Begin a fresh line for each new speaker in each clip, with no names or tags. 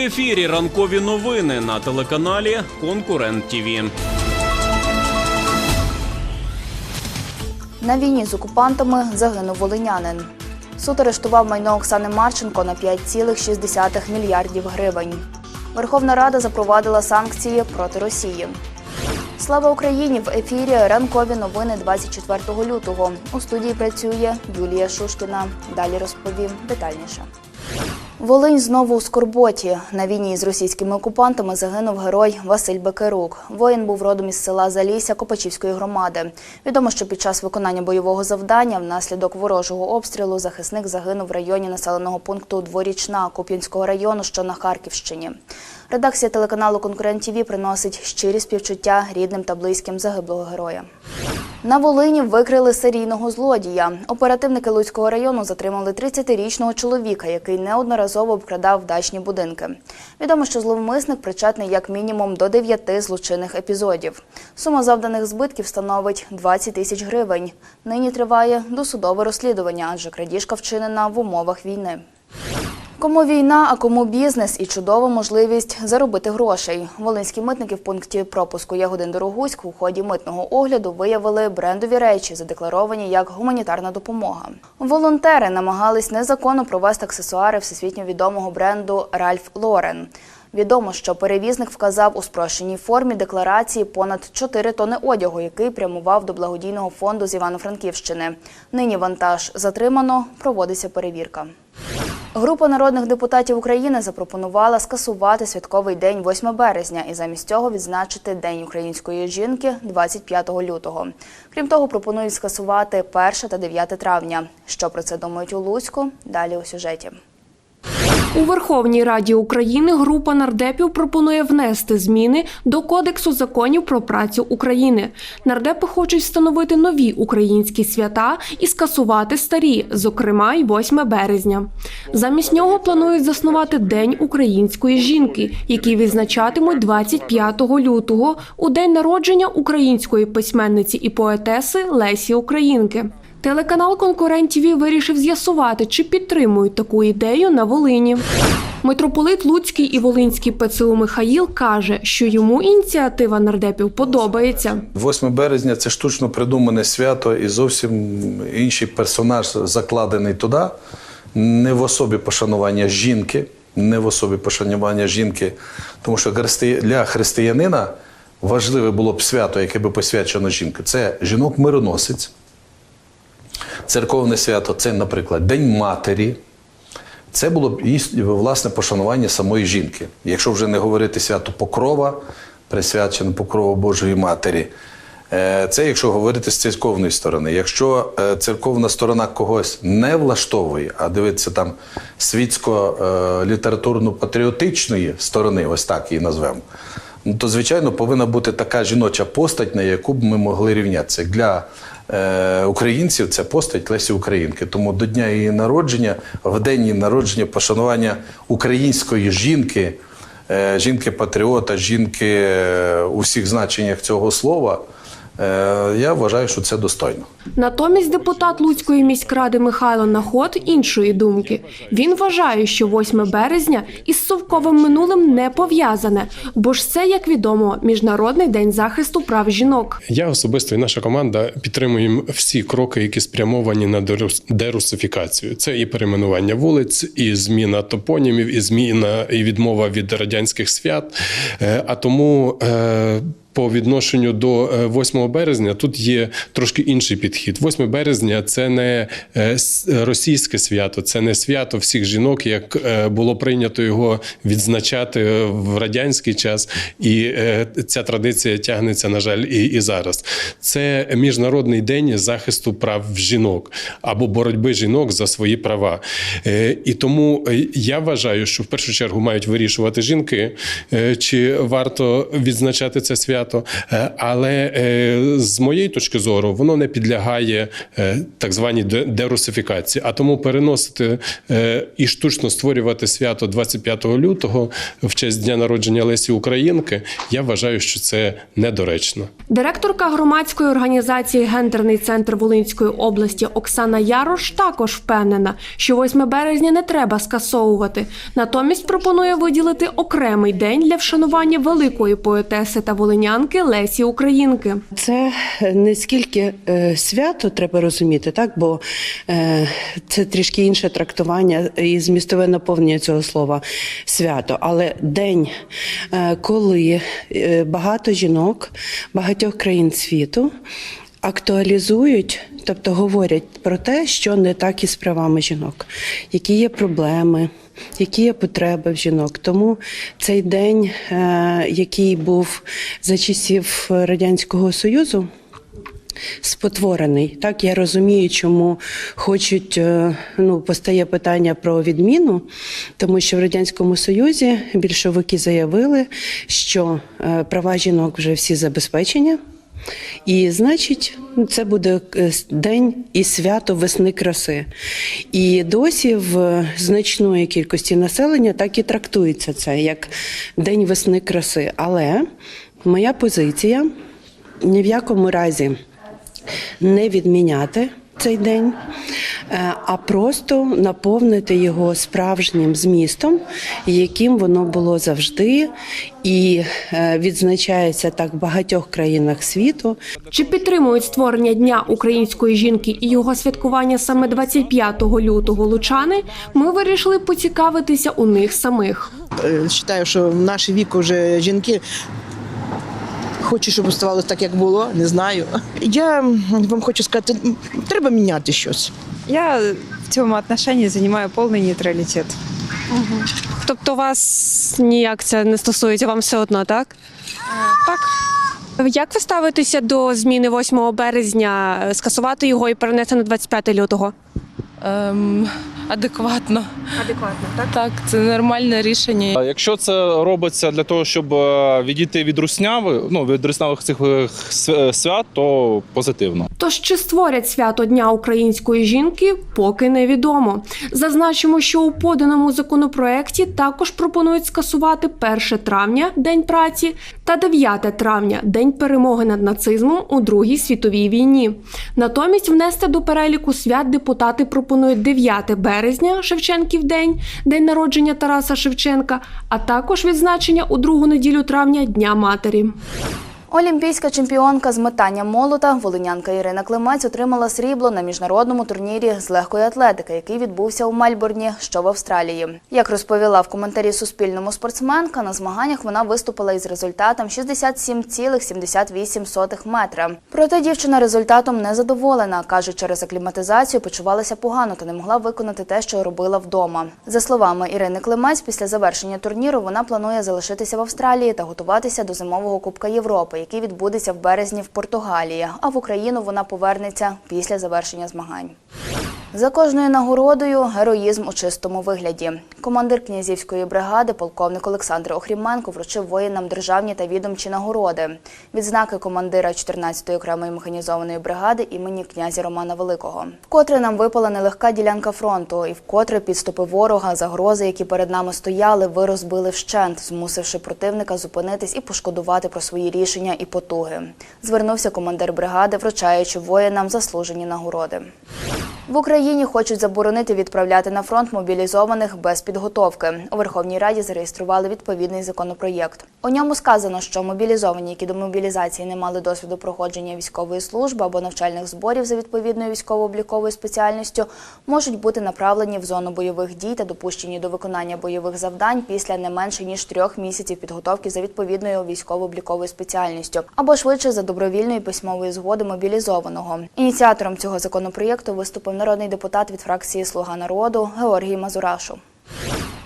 Ефірі ранкові новини на телеканалі Конкурент ТІВІ.
На війні з окупантами загинув волинянин. Суд арештував майно Оксани Марченко на 5,6 мільярдів гривень. Верховна Рада запровадила санкції проти Росії. Слава Україні! В ефірі ранкові новини 24 лютого. У студії працює Юлія Шушкіна. Далі розповім детальніше. Волинь знову у скорботі. На війні з російськими окупантами загинув герой Василь Бекерук. Воїн був родом із села Залісся Копачівської громади. Відомо, що під час виконання бойового завдання внаслідок ворожого обстрілу захисник загинув в районі населеного пункту Дворічна Куп'янського району, що на Харківщині. Редакція телеканалу Конкурент ТІВІ приносить щирі співчуття рідним та близьким загиблого героя. На Волині викрили серійного злодія. Оперативники Луцького району затримали 30-річного чоловіка, який неодноразово обкрадав дачні будинки. Відомо, що зловмисник причетний як мінімум до 9 злочинних епізодів. Сума завданих збитків становить 20 тисяч гривень. Нині триває досудове розслідування, адже крадіжка вчинена в умовах війни. Кому війна, а кому бізнес і чудова можливість заробити грошей. Волинські митники в пункті пропуску Ягодин Дорогуськ у ході митного огляду виявили брендові речі, задекларовані як гуманітарна допомога. Волонтери намагались незаконно провести аксесуари всесвітньо відомого бренду Ральф Лорен. Відомо, що перевізник вказав у спрощеній формі декларації понад 4 тони одягу, який прямував до благодійного фонду з Івано-Франківщини. Нині вантаж затримано, проводиться перевірка. Група народних депутатів України запропонувала скасувати святковий день 8 березня і замість цього відзначити День української жінки 25 лютого. Крім того, пропонують скасувати 1 та 9 травня. Що про це думають у Луцьку? Далі у сюжеті.
У Верховній Раді України група нардепів пропонує внести зміни до Кодексу законів про працю України. Нардепи хочуть встановити нові українські свята і скасувати старі, зокрема й 8 березня. Замість нього планують заснувати День української жінки, який відзначатимуть 25 лютого у день народження української письменниці і поетеси Лесі Українки. Телеканал Конкурент ТІВІ вирішив з'ясувати, чи підтримують таку ідею на Волині. Митрополит Луцький і Волинський ПЦУ Михаїл каже, що йому ініціатива нардепів подобається.
8 березня це штучно придумане свято і зовсім інший персонаж закладений туди. Не в особі пошанування жінки, не в особі пошанування жінки, тому що для християнина важливе було б свято, яке би посвячено жінки. Це жінок-мироносець. Церковне свято це, наприклад, День Матері. Це було б власне пошанування самої жінки. Якщо вже не говорити свято Покрова, присвячене Покрову Божої Матері. Е, Це якщо говорити з церковної сторони. Якщо е, церковна сторона когось не влаштовує, а дивиться там світсько-літературно-патріотичної сторони, ось так її назвемо, ну, то звичайно повинна бути така жіноча постать, на яку б ми могли рівнятися. Для е, українців це постать Лесі Українки. Тому до дня її народження, в день її народження, пошанування української жінки, е, жінки-патріота, жінки е, у всіх значеннях цього слова. Е, Я вважаю, що це достойно.
Натомість депутат Луцької міськради Михайло Наход іншої думки. Він вважає, що 8 березня із совковим минулим не пов'язане, бо ж це, як відомо, міжнародний день захисту прав жінок.
Я особисто і наша команда підтримуємо всі кроки, які спрямовані на дерус- дерусифікацію. Це і перейменування вулиць, і зміна топонімів, і зміна і відмова від радянських свят. Е, А тому. Е, По відношенню до е, 8 березня тут є трошки інший підхід. 8 березня це не е, російське свято, це не свято всіх жінок, як е, було прийнято його відзначати в радянський час, і е, ця традиція тягнеться, на жаль, і, і зараз. Це міжнародний день захисту прав жінок або боротьби жінок за свої права. Е, І тому е, я вважаю, що в першу чергу мають вирішувати жінки, е, чи варто відзначати це свято. Свято. Е, Але е, з моєї точки зору воно не підлягає е, так званій де- дерусифікації. А тому переносити і штучно створювати свято 25 лютого в честь дня народження Лесі Українки. Я вважаю, що це недоречно.
Директорка громадської організації Гендерний центр Волинської області Оксана Ярош також впевнена, що 8 березня не треба скасовувати. Натомість пропонує виділити окремий день для вшанування великої поетеси та волинянки Лесі Українки.
Це не скільки е, свято треба розуміти, так бо е, це трішки інше трактування і змістове наповнення цього слова свято. Але день, е, коли багато жінок багатьох країн світу актуалізують, тобто говорять про те, що не так із правами жінок, які є проблеми. Які є потреби в жінок, тому цей день, е, який був за часів радянського союзу, спотворений. Так я розумію, чому хочуть е, ну постає питання про відміну, тому що в радянському союзі більшовики заявили, що е, права жінок вже всі забезпечені. І значить, це буде е, день і свято весни краси. І досі в значної кількості населення так і трактується це як День весни краси. Але моя позиція ні в якому разі не відміняти цей день, е, а просто наповнити його справжнім змістом, яким воно було завжди, і е, відзначається так в багатьох країнах світу.
Чи підтримують створення Дня української жінки і його святкування саме 25 лютого лучани? Ми вирішили поцікавитися у них самих.
Е, Вважаю, що в наш вік вже жінки хочуть, щоб оставалося так, як було, не знаю. Я вам хочу сказати, треба міняти щось.
Я в цьому отношении занимаю повний нейтралітет.
Тобто вас ніяк це не стосується, вам все одно, так? Так. Як ви ставитеся до зміни 8 березня, скасувати його і перенести на 25 лютого?
Ем, адекватно. Адекватно, так? Так, це нормальне рішення.
А Якщо це робиться для того, щоб е, відійти від русняви, ну від руснявих цих е, св- свят, то позитивно.
Тож чи створять свято Дня української жінки, поки невідомо. Зазначимо, що у поданому законопроекті також пропонують скасувати 1 травня День праці та 9 травня День перемоги над нацизмом у Другій світовій війні. Натомість внести до переліку свят депутати пропонують 9 березня Шевченків день, день народження Тараса Шевченка, а також відзначення у другу неділю травня Дня матері.
Олімпійська чемпіонка з метання молота волинянка Ірина Климець отримала срібло на міжнародному турнірі з легкої атлетики, який відбувся у Мельбурні, що в Австралії. Як розповіла в коментарі Суспільному спортсменка, на змаганнях вона виступила із результатом 67,78 метра. Проте дівчина результатом не задоволена. каже, через акліматизацію почувалася погано та не могла виконати те, що робила вдома. За словами Ірини Климець, після завершення турніру вона планує залишитися в Австралії та готуватися до зимового Кубка Європи, який відбудеться в березні в Португалії. А в Україну вона повернеться після завершення змагань. За кожною нагородою героїзм у чистому вигляді. Командир князівської бригади, полковник Олександр Охріменко, вручив воїнам державні та відомчі нагороди. Відзнаки командира 14-ї окремої механізованої бригади імені князя Романа Великого. Вкотре нам випала нелегка ділянка фронту, і вкотре підступи ворога, загрози, які перед нами стояли, ви розбили вщент, змусивши противника зупинитись і пошкодувати про свої рішення і потуги. Звернувся командир бригади, вручаючи воїнам заслужені нагороди. В Україні хочуть заборонити відправляти на фронт мобілізованих без підготовки. У Верховній Раді зареєстрували відповідний законопроєкт. У ньому сказано, що мобілізовані, які до мобілізації не мали досвіду проходження військової служби або навчальних зборів за відповідною військово-обліковою спеціальністю, можуть бути направлені в зону бойових дій та допущені до виконання бойових завдань після не менше ніж трьох місяців підготовки за відповідною військово-обліковою спеціальністю, або швидше за добровільної письмової згоди мобілізованого. Ініціатором цього законопроєкту виступив народний депутат від фракції Слуга народу Георгій Мазурашу.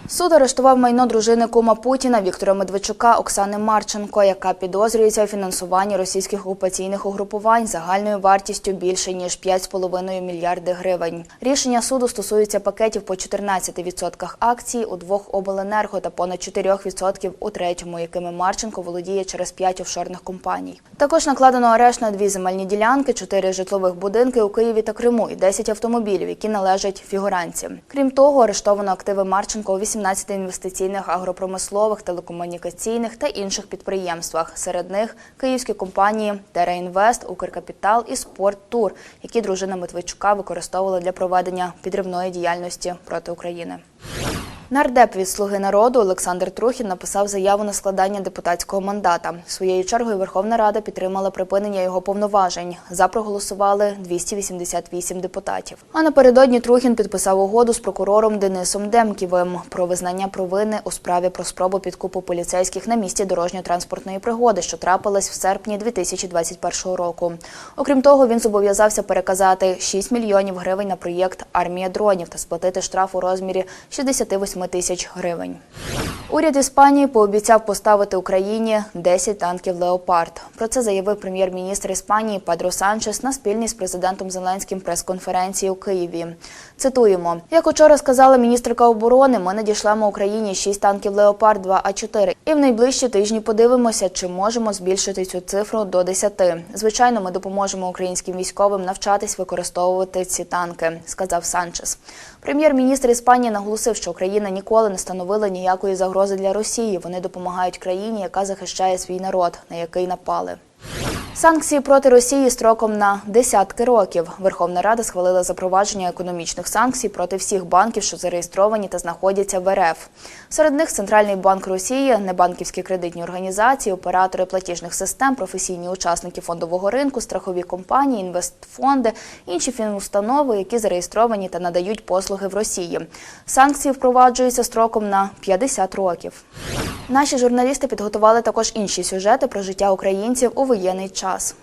Суд арештував майно дружини кума Путіна Віктора Медведчука Оксани Марченко, яка підозрюється у фінансуванні російських окупаційних угрупувань загальною вартістю більше ніж 5,5 мільярди гривень. Рішення суду стосується пакетів по 14% акцій у двох обленерго та понад 4% у третьому, якими Марченко володіє через 5 офшорних компаній. Також накладено арешт на дві земельні ділянки, 4 житлових будинки у Києві та Криму і 10 автомобілів, які належать фігуранці. Крім того, арештовано активи Марченко у 18 інвестиційних, агропромислових, телекомунікаційних та інших підприємствах. Серед них київські компанії Терейнвест, Укркапітал і Спорттур, які дружина Митвичука використовувала для проведення підривної діяльності проти України. Нардеп від «Слуги народу» Олександр Трухін написав заяву на складання депутатського мандата. Своєю чергою Верховна Рада підтримала припинення його повноважень. За проголосували 288 депутатів. А напередодні Трухін підписав угоду з прокурором Денисом Демківим про визнання провини у справі про спробу підкупу поліцейських на місці дорожньо-транспортної пригоди, що трапилась в серпні 2021 року. Окрім того, він зобов'язався переказати 6 мільйонів гривень на проєкт Армія дронів та сплатити штраф у розмірі 68 тисяч гривень. Уряд Іспанії пообіцяв поставити Україні 10 танків Леопард. Про це заявив прем'єр-міністр Іспанії Педро Санчес на спільній з президентом Зеленським прес-конференції у Києві. Цитуємо: як учора сказала міністерка оборони, ми надішлемо Україні 6 танків Леопард 2 А 4 і в найближчі тижні подивимося, чи можемо збільшити цю цифру до 10. Звичайно, ми допоможемо українським військовим навчатись використовувати ці танки, сказав Санчес. Прем'єр-міністр Іспанії наголосив, що Україна ніколи не становила ніякої загрози для Росії. Вони допомагають країні, яка захищає свій народ, на який напали. Санкції проти Росії строком на десятки років. Верховна Рада схвалила запровадження економічних санкцій проти всіх банків, що зареєстровані та знаходяться в РФ. Серед них Центральний банк Росії, небанківські кредитні організації, оператори платіжних систем, професійні учасники фондового ринку, страхові компанії, інвестфонди, інші фінустанови, які зареєстровані та надають послуги в Росії. Санкції впроваджуються строком на 50 років. Наші журналісти підготували також інші сюжети про життя українців у воєнний час.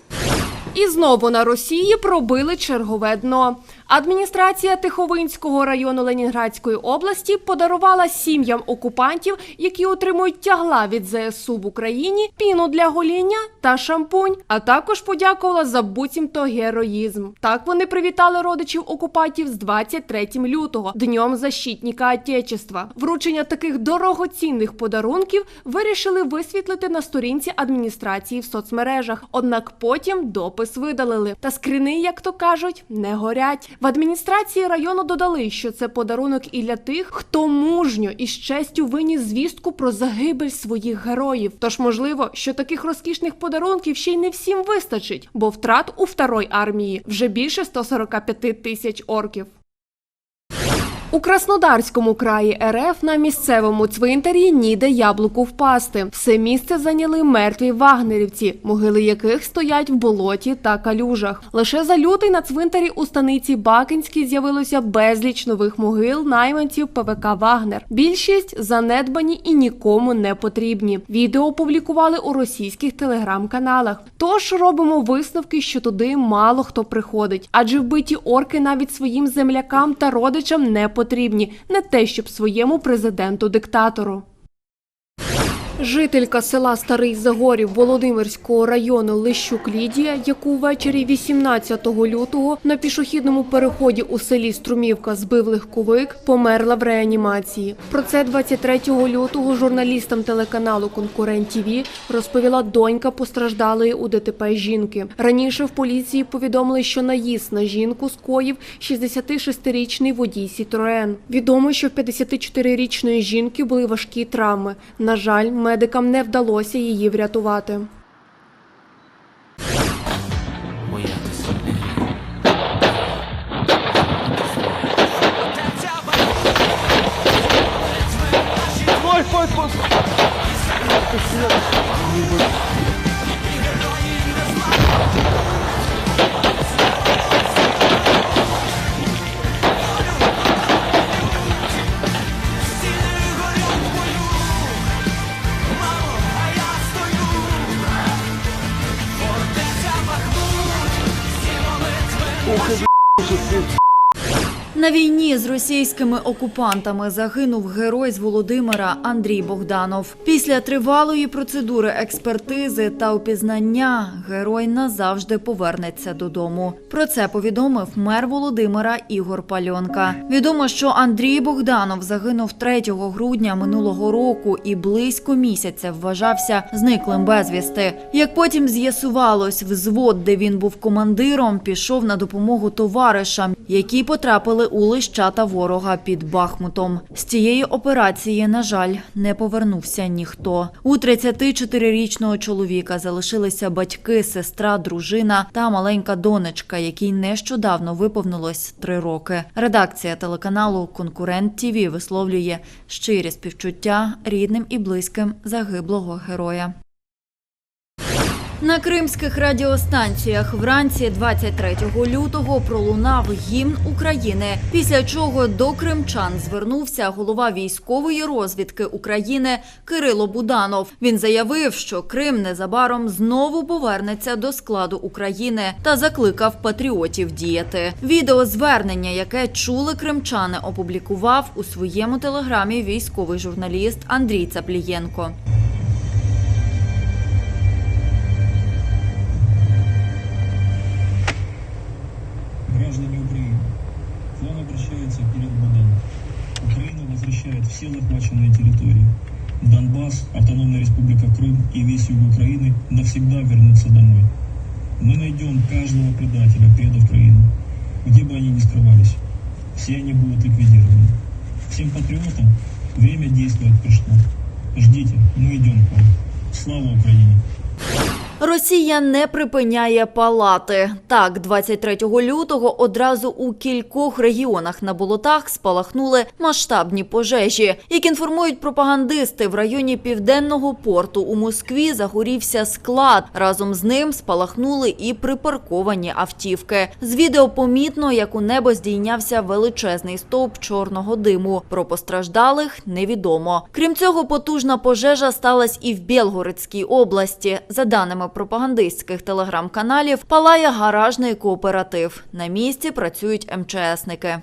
І знову на Росії пробили чергове дно. Адміністрація Тиховинського району Ленінградської області подарувала сім'ям окупантів, які отримують тягла від ЗСУ в Україні, піну для гоління та шампунь. А також подякувала за буцімто героїзм. Так вони привітали родичів окупантів з 23 лютого, днем защитника Отечества. Вручення таких дорогоцінних подарунків вирішили висвітлити на сторінці адміністрації в соцмережах. Однак потім допис видалили. Та скрини, як то кажуть, не горять. В адміністрації району додали, що це подарунок і для тих, хто мужньо і з честю виніс звістку про загибель своїх героїв. Тож можливо, що таких розкішних подарунків ще й не всім вистачить, бо втрат у второй армії вже більше 145 тисяч орків. У Краснодарському краї РФ на місцевому цвинтарі ніде яблуку впасти. Все місце зайняли мертві вагнерівці, могили яких стоять в болоті та калюжах. Лише за лютий на цвинтарі у станиці Бакинській з'явилося безліч нових могил найманців ПВК Вагнер. Більшість занедбані і нікому не потрібні. Відео опублікували у російських телеграм-каналах. Тож робимо висновки, що туди мало хто приходить, адже вбиті орки навіть своїм землякам та родичам не потрібні, не те, щоб своєму президенту-диктатору. Жителька села Старий Загорів Володимирського району Лищук Лідія, яку ввечері 18 лютого на пішохідному переході у селі Струмівка збив легковик, померла в реанімації. Про це 23 лютого журналістам телеканалу Конкурент ТІВІ розповіла донька постраждалої у ДТП жінки. Раніше в поліції повідомили, що наїзд на жінку скоїв 66-річний водій Сітроен. Відомо, що в 54-річної жінки були важкі травми. На жаль, медикам не вдалося її врятувати. Thank you.
На війні з російськими окупантами загинув герой з Володимира Андрій Богданов. Після тривалої процедури експертизи та опізнання герой назавжди повернеться додому. Про це повідомив мер Володимира Ігор Пальонка. Відомо, що Андрій Богданов загинув 3 грудня минулого року і близько місяця вважався зниклим безвісти. Як потім з'ясувалось, взвод, де він був командиром, пішов на допомогу товаришам, які потрапили у лищата ворога під Бахмутом. З цієї операції, на жаль, не повернувся ніхто. У 34-річного чоловіка залишилися батьки, сестра, дружина та маленька донечка, якій нещодавно виповнилось три роки. Редакція телеканалу Конкурент ТІВІ висловлює щирі співчуття рідним і близьким загиблого героя. На кримських радіостанціях вранці 23 лютого пролунав гімн України, після чого до кримчан звернувся голова військової розвідки України Кирило Буданов. Він заявив, що Крим незабаром знову повернеться до складу України та закликав патріотів діяти. Відеозвернення, яке чули кримчани, опублікував у своєму телеграмі військовий журналіст Андрій Цаплієнко.
Граждане Украины, к вам обращается Кирилл Буданов. Украина возвращает все захваченные территории. Донбасс, Автономная Республика Крым и весь юг Украины навсегда вернутся домой. Мы найдем каждого предателя, предав Украину, где бы они ни скрывались. Все они будут ликвидированы. Всем патриотам время действовать пришло. Ждите, мы идем к вам. Слава Украине!
Росія не припиняє палати. Так, 23 лютого одразу у кількох регіонах на болотах спалахнули масштабні пожежі. Як інформують пропагандисти, в районі південного порту у Москві загорівся склад. Разом з ним спалахнули і припарковані автівки. З відео помітно, як у небо здійнявся величезний стовп чорного диму. Про постраждалих невідомо. Крім цього, потужна пожежа сталася і в Білгородській області. За даними пропагандистських телеграм-каналів, палає гаражний кооператив. На місці працюють МЧСники.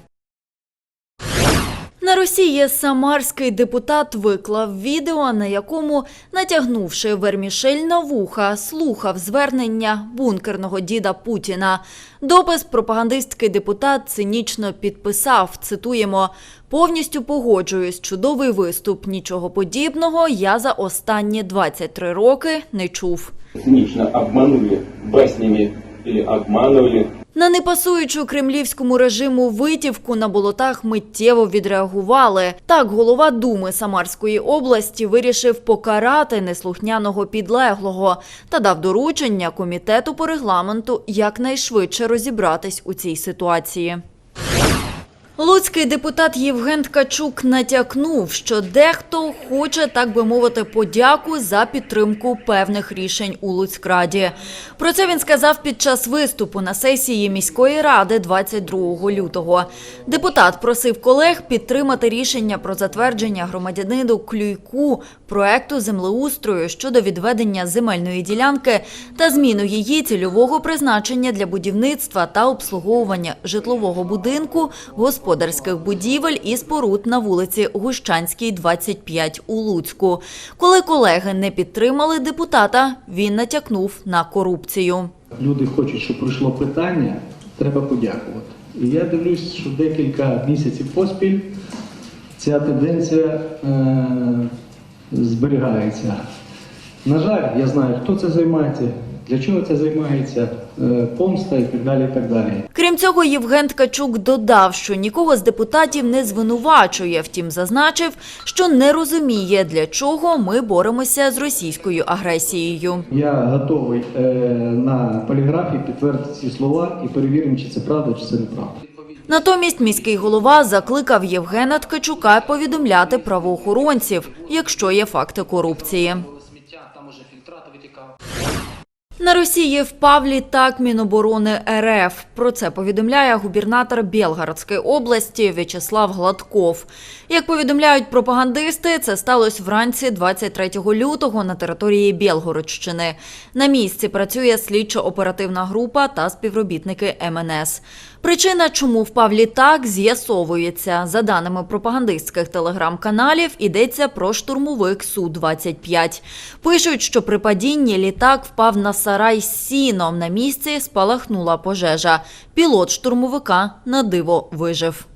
На Росії самарський депутат виклав відео, на якому, натягнувши вермішель на вуха, слухав звернення бункерного діда Путіна. Допис пропагандистський депутат цинічно підписав, цитуємо, «Повністю погоджуюсь, чудовий виступ, нічого подібного я за останні 23 роки не чув».
цинично обманули баснями или обманывали.
На непасуючу кремлівському режиму витівку на болотах миттєво відреагували. Так, голова Думи Самарської області вирішив покарати неслухняного підлеглого та дав доручення комітету по регламенту якнайшвидше розібратись у цій ситуації. Луцький депутат Євген Ткачук натякнув, що дехто хоче, так би мовити, подяку за підтримку певних рішень у Луцькраді. Про це він сказав під час виступу на сесії міської ради 22 лютого. Депутат просив колег підтримати рішення про затвердження громадянину Клюйку проекту землеустрою щодо відведення земельної ділянки та зміну її цільового призначення для будівництва та обслуговування житлового будинку, господарських будівель і споруд на вулиці Гущанській, 25 у Луцьку. Коли колеги не підтримали депутата, він натякнув на корупцію.
Люди хочуть, щоб пройшло питання, треба подякувати. І я дивлюсь, що декілька місяців поспіль ця тенденція е, зберігається. На жаль, я знаю, хто це займається, для чого це займається, помста і так далі. І так далі.
Крім цього, Євген Ткачук додав, що нікого з депутатів не звинувачує, втім зазначив, що не розуміє, для чого ми боремося з російською агресією.
Я готовий е, на поліграфі підтвердити ці слова і перевіримо, чи це правда, чи це неправда.
Натомість міський голова закликав Євгена Ткачука повідомляти правоохоронців, якщо є факти корупції. На Росії впав літак Міноборони РФ. Про це повідомляє губернатор Білгородської області В'ячеслав Гладков. Як повідомляють пропагандисти, це сталося вранці 23 лютого на території Білгородщини. На місці працює слідчо-оперативна група та співробітники МНС. Причина, чому впав літак, з'ясовується. За даними пропагандистських телеграм-каналів, йдеться про штурмовик Су-25. Пишуть, що при падінні літак впав на сарай з сіном. На місці спалахнула пожежа. Пілот штурмовика на диво вижив.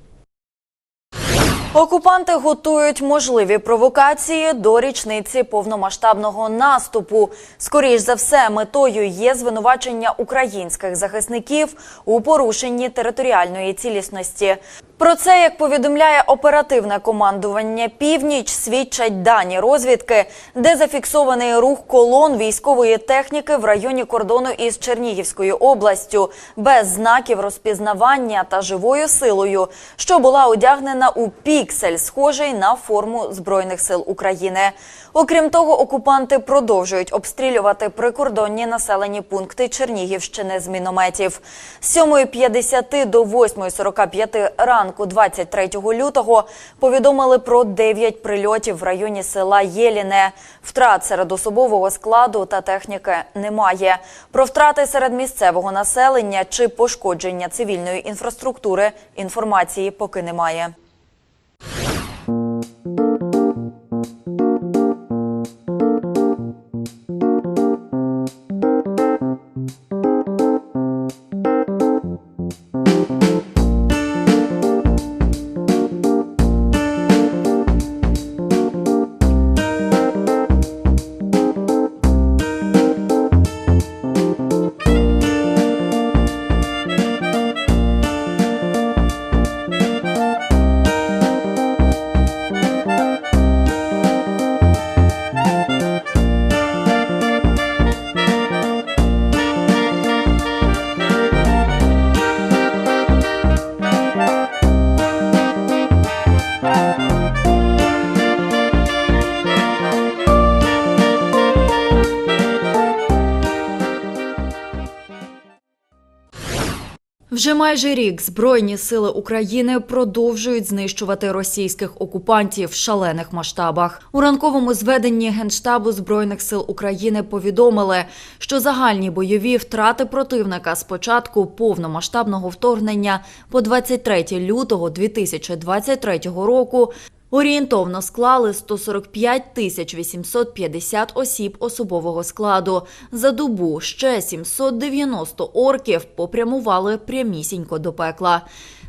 Окупанти готують можливі провокації до річниці повномасштабного наступу. Скоріш за все, метою є звинувачення українських захисників у порушенні територіальної цілісності. Про це, як повідомляє оперативне командування Північ, свідчать дані розвідки, де зафіксований рух колон військової техніки в районі кордону із Чернігівською областю, без знаків розпізнавання та живою силою, що була одягнена у піксель, схожий на форму збройних сил України. Окрім того, окупанти продовжують обстрілювати прикордонні населені пункти Чернігівщини з мінометів. З 7.50 до 8.45 ранку 23 лютого повідомили про 9 прильотів в районі села Єліне. Втрат серед особового складу та техніки немає. Про втрати серед місцевого населення чи пошкодження цивільної інфраструктури інформації поки немає. Вже майже рік Збройні сили України продовжують знищувати російських окупантів в шалених масштабах. У ранковому зведенні Генштабу Збройних сил України повідомили, що загальні бойові втрати противника з початку повномасштабного вторгнення по 23 лютого 2023 року Орієнтовно склали 145 тисяч 850 осіб особового складу. За добу ще 790 орків попрямували прямісінько до пекла.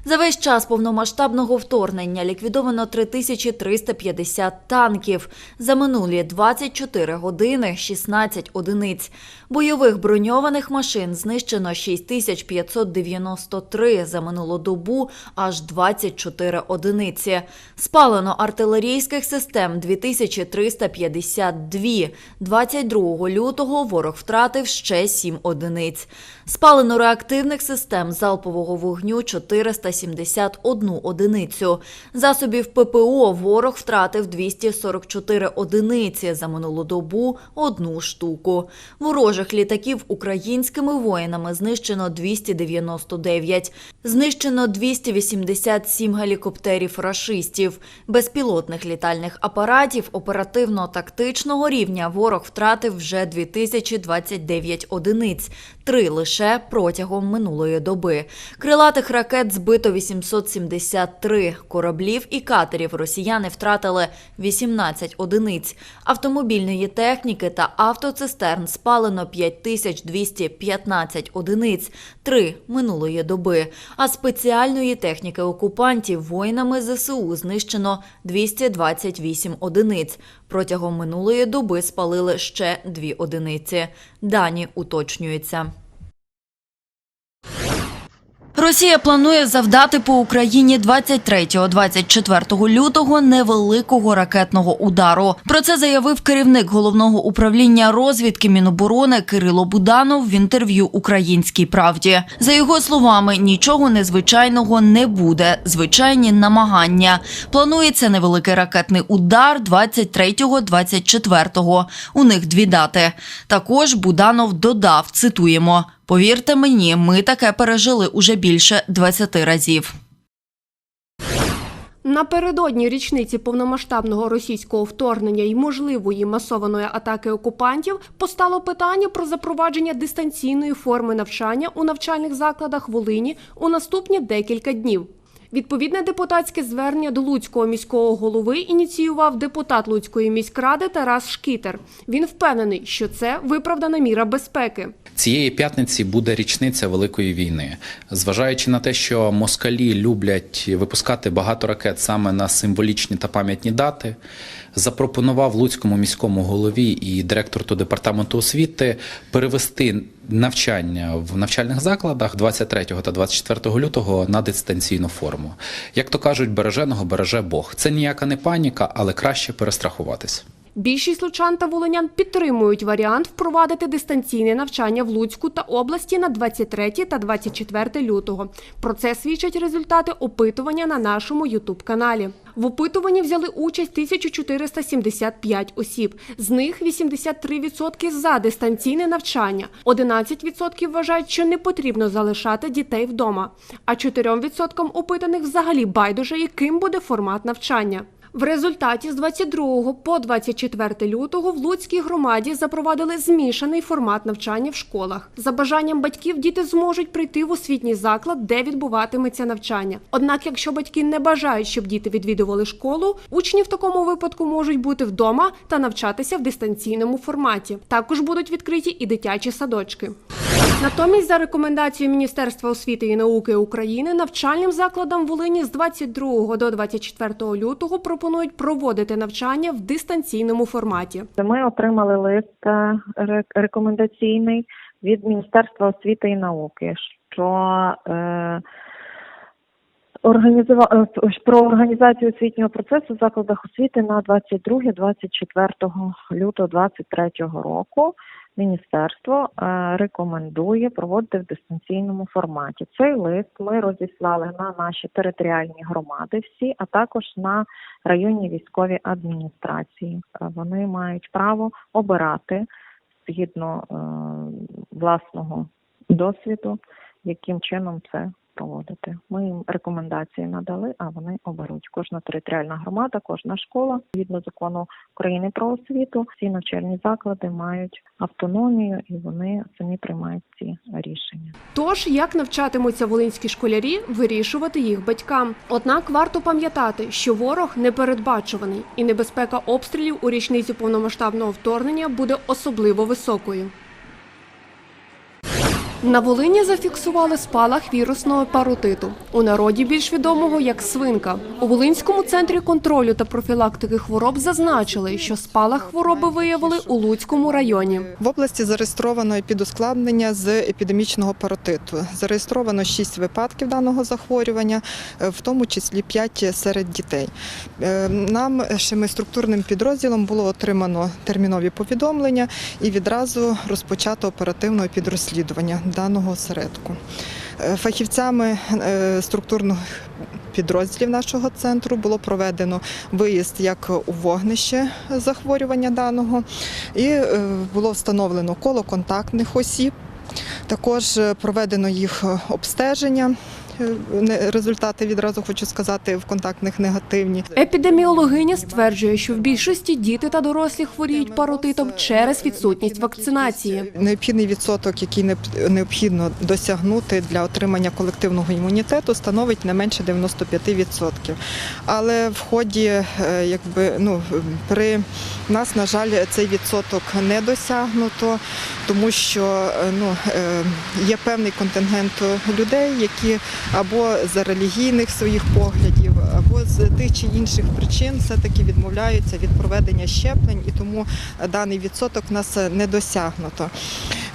За весь час повномасштабного вторгнення ліквідовано 3350 танків. За минулі 24 години 16 одиниць. Бойових броньованих машин знищено 6593, за минулу добу аж 24 одиниці. Спалено артилерійських систем 2352. 22 лютого ворог втратив ще 7 одиниць. Спалено реактивних систем залпового вогню 471 одиницю. Засобів ППО ворог втратив 244 одиниці, за минулу добу – одну штуку. Ворожих літаків українськими воїнами знищено 299. Знищено 287 гелікоптерів рашистів. Безпілотних літальних апаратів оперативно-тактичного рівня ворог втратив вже 2029 одиниць. Три лише протягом минулої доби. Крилатих ракет збито 873. Кораблів і катерів росіяни втратили 18 одиниць. Автомобільної техніки та автоцистерн спалено 5215 одиниць. Три минулої доби. А спеціальної техніки окупантів воїнами ЗСУ знищено 228 одиниць. Протягом минулої доби спалили ще дві одиниці. Дані уточнюються. Росія планує завдати по Україні 23-24 лютого невеликого ракетного удару. Про це заявив керівник головного управління розвідки Міноборони Кирило Буданов в інтерв'ю Українській правді. За його словами, нічого незвичайного не буде. Звичайні намагання. Планується невеликий ракетний удар 23-24. У них дві дати. Також Буданов додав, цитуємо. Повірте мені, ми таке пережили уже більше 20 разів.
Напередодні річниці повномасштабного російського вторгнення і можливої масованої атаки окупантів постало питання про запровадження дистанційної форми навчання у навчальних закладах Волині у наступні декілька днів. Відповідне депутатське звернення до Луцького міського голови ініціював депутат Луцької міськради Тарас Шкітер. Він впевнений, що це виправдана міра безпеки.
Цієї п'ятниці буде річниця Великої війни. Зважаючи на те, що москалі люблять випускати багато ракет саме на символічні та пам'ятні дати, запропонував Луцькому міському голові і директору департаменту освіти перевести навчання в навчальних закладах 23 та 24 лютого на дистанційну форму. Як то кажуть, береженого береже Бог. Це ніяка не паніка, але краще перестрахуватись.
Більшість лучан та волинян підтримують варіант впровадити дистанційне навчання в Луцьку та області на 23 та 24 лютого. Про це свідчать результати опитування на нашому Ютуб-каналі. В опитуванні взяли участь 1475 осіб. З них 83% за дистанційне навчання, 11% вважають, що не потрібно залишати дітей вдома, а 4% опитаних взагалі байдуже, яким буде формат навчання. В результаті з 22 по 24 лютого в Луцькій громаді запровадили змішаний формат навчання в школах. За бажанням батьків діти зможуть прийти в освітній заклад, де відбуватиметься навчання. Однак, якщо батьки не бажають, щоб діти відвідували школу, учні в такому випадку можуть бути вдома та навчатися в дистанційному форматі. Також будуть відкриті і дитячі садочки. Натомість, за рекомендацією Міністерства освіти і науки України, навчальним закладам Волині з 22 до 24 лютого пропонують проводити навчання в дистанційному форматі.
Ми отримали лист е, рекомендаційний від Міністерства освіти і науки, що е, організува... е, про організацію освітнього процесу в закладах освіти на 22-24 лютого 2023 року. Міністерство е, рекомендує проводити в дистанційному форматі. Цей лист ми розіслали на наші територіальні громади всі, а також на районні військові адміністрації. Е, Вони мають право обирати згідно власного досвіду, яким чином це проводити. Ми їм рекомендації надали, а вони оберуть. Кожна територіальна громада, кожна школа, згідно закону України про освіту, всі навчальні заклади мають автономію і вони самі приймають ці рішення.
Тож, як навчатимуться волинські школярі, вирішувати їх батькам. Однак варто пам'ятати, що ворог непередбачуваний, і небезпека обстрілів у річницю повномасштабного вторгнення буде особливо високою. На Волині зафіксували спалах вірусного паротиту, у народі більш відомого як свинка. У Волинському центрі контролю та профілактики хвороб зазначили, що спалах хвороби виявили у Луцькому районі.
В області зареєстровано епідускладнення з епідемічного паротиту. Зареєстровано 6 випадків даного захворювання, е, в тому числі 5 серед дітей. Е, Нам ще ми структурним підрозділом було отримано термінові повідомлення і відразу розпочато оперативне підрозслідування даного осередку. Е, Фахівцями е, структурних підрозділів нашого центру було проведено виїзд як у вогнище захворювання даного, і е, було встановлено коло контактних осіб. Також проведено їх обстеження. Е, не- Результати відразу хочу сказати в контактних негативні.
Епідеміологиня стверджує, що в більшості діти та дорослі хворіють паротитом через відсутність вакцинації.
Необхідний відсоток, який необ- необхідно досягнути для отримання колективного імунітету, становить не менше 95%. Але в ході, е, якби ну при нас, на жаль, цей відсоток не досягнуто, тому що е, ну є певний контингент людей, які або за релігійних своїх поглядів, або з тих чи інших причин все-таки відмовляються від проведення щеплень, і тому даний відсоток в нас не досягнуто.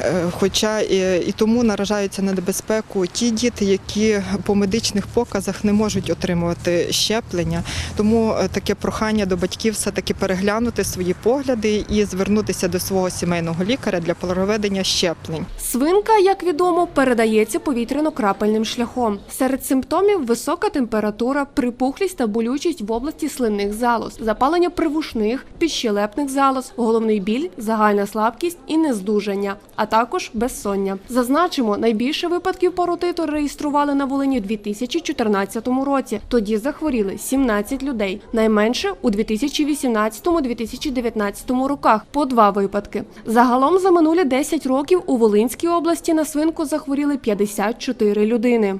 Е, Хоча і, тому наражаються на небезпеку ті діти, які по медичних показах не можуть отримувати щеплення. Тому е, таке прохання до батьків все-таки переглянути свої погляди і звернутися до свого сімейного лікаря для проведення щеплень.
Свинка, як відомо, передається повітряно-крапельним шляхом. Серед симптомів висока температура, припухлість та болючість в області слинних залоз, запалення привушних, підщелепних залоз, головний біль, загальна слабкість і нездужання, а також безсоння. Зазначимо, найбільше випадків паротиту реєстрували на Волині у 2014 році. Тоді захворіли 17 людей, найменше у 2018-2019 роках по два випадки. Загалом за минулі 10 років у Волинській області на свинку захворіли 54 людини.